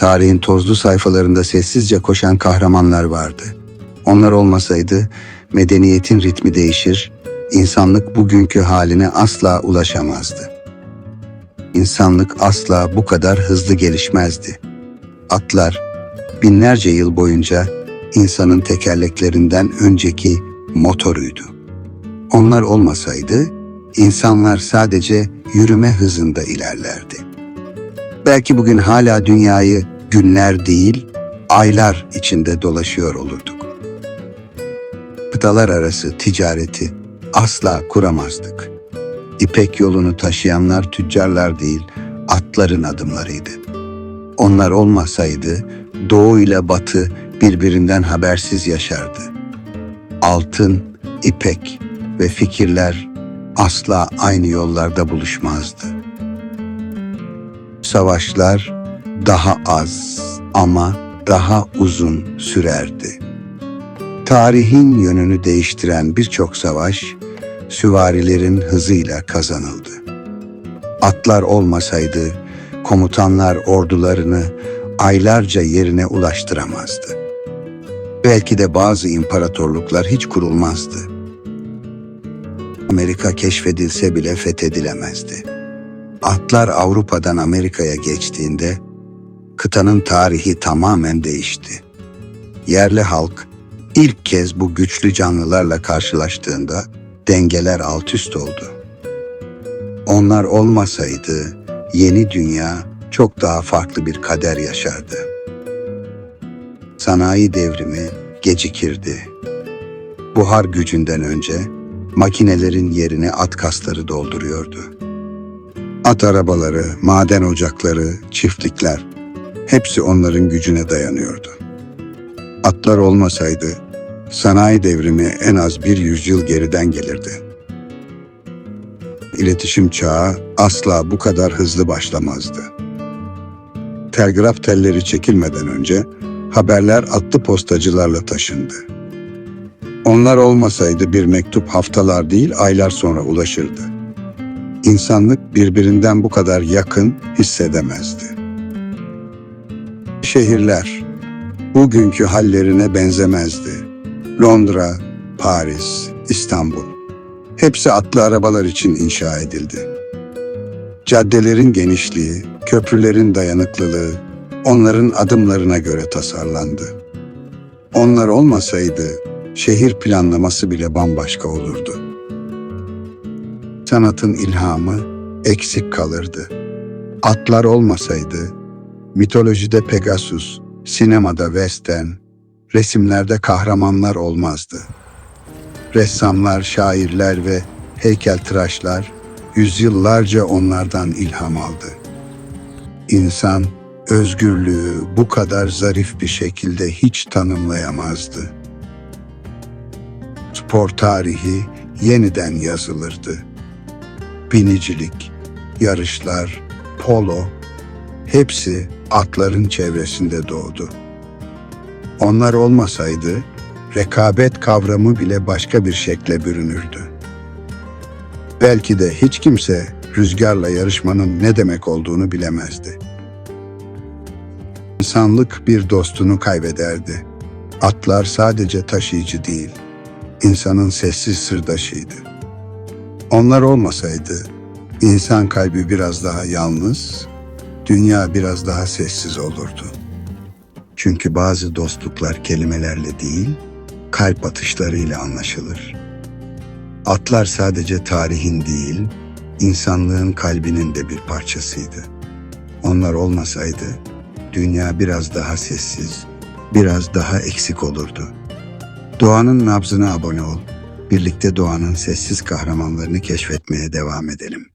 Tarihin tozlu sayfalarında sessizce koşan kahramanlar vardı. Onlar olmasaydı medeniyetin ritmi değişir, insanlık bugünkü haline asla ulaşamazdı. İnsanlık asla bu kadar hızlı gelişmezdi. Atlar binlerce yıl boyunca insanın tekerleklerinden önceki motoruydu. Onlar olmasaydı insanlar sadece yürüme hızında ilerlerdi. Belki bugün hala dünyayı günler değil, aylar içinde dolaşıyor olurduk. Kıtalar arası ticareti asla kuramazdık. İpek yolunu taşıyanlar tüccarlar değil, atların adımlarıydı. Onlar olmasaydı doğu ile batı birbirinden habersiz yaşardı. Altın, ipek ve fikirler asla aynı yollarda buluşmazdı. Savaşlar daha az ama daha uzun sürerdi. Tarihin yönünü değiştiren birçok savaş süvarilerin hızıyla kazanıldı. Atlar olmasaydı komutanlar ordularını aylarca yerine ulaştıramazdı. Belki de bazı imparatorluklar hiç kurulmazdı. Amerika keşfedilse bile fethedilemezdi. Atlar Avrupa'dan Amerika'ya geçtiğinde kıtanın tarihi tamamen değişti. Yerli halk ilk kez bu güçlü canlılarla karşılaştığında dengeler alt üst oldu. Onlar olmasaydı yeni dünya çok daha farklı bir kader yaşardı. Sanayi devrimi gecikirdi. Buhar gücünden önce makinelerin yerini at kasları dolduruyordu. At arabaları, maden ocakları, çiftlikler hepsi onların gücüne dayanıyordu. Atlar olmasaydı sanayi devrimi en az bir yüzyıl geriden gelirdi. İletişim çağı asla bu kadar hızlı başlamazdı. Telgraf telleri çekilmeden önce haberler atlı postacılarla taşındı. Onlar olmasaydı bir mektup haftalar değil aylar sonra ulaşırdı. İnsanlık birbirinden bu kadar yakın hissedemezdi. Şehirler bugünkü hallerine benzemezdi. Londra, Paris, İstanbul. Hepsi atlı arabalar için inşa edildi. Caddelerin genişliği, köprülerin dayanıklılığı onların adımlarına göre tasarlandı. Onlar olmasaydı şehir planlaması bile bambaşka olurdu. Sanatın ilhamı eksik kalırdı. Atlar olmasaydı mitolojide Pegasus, sinemada western, resimlerde kahramanlar olmazdı. Ressamlar, şairler ve heykeltıraşlar yüzyıllarca onlardan ilham aldı. İnsan özgürlüğü bu kadar zarif bir şekilde hiç tanımlayamazdı. Spor tarihi yeniden yazılırdı. Binicilik, yarışlar, polo hepsi atların çevresinde doğdu. Onlar olmasaydı rekabet kavramı bile başka bir şekle bürünürdü. Belki de hiç kimse rüzgarla yarışmanın ne demek olduğunu bilemezdi. İnsanlık bir dostunu kaybederdi. Atlar sadece taşıyıcı değil, insanın sessiz sırdaşıydı. Onlar olmasaydı insan kalbi biraz daha yalnız, dünya biraz daha sessiz olurdu. Çünkü bazı dostluklar kelimelerle değil, kalp atışlarıyla anlaşılır. Atlar sadece tarihin değil, insanlığın kalbinin de bir parçasıydı. Onlar olmasaydı dünya biraz daha sessiz, biraz daha eksik olurdu. Doğanın nabzına abone ol. Birlikte doğanın sessiz kahramanlarını keşfetmeye devam edelim.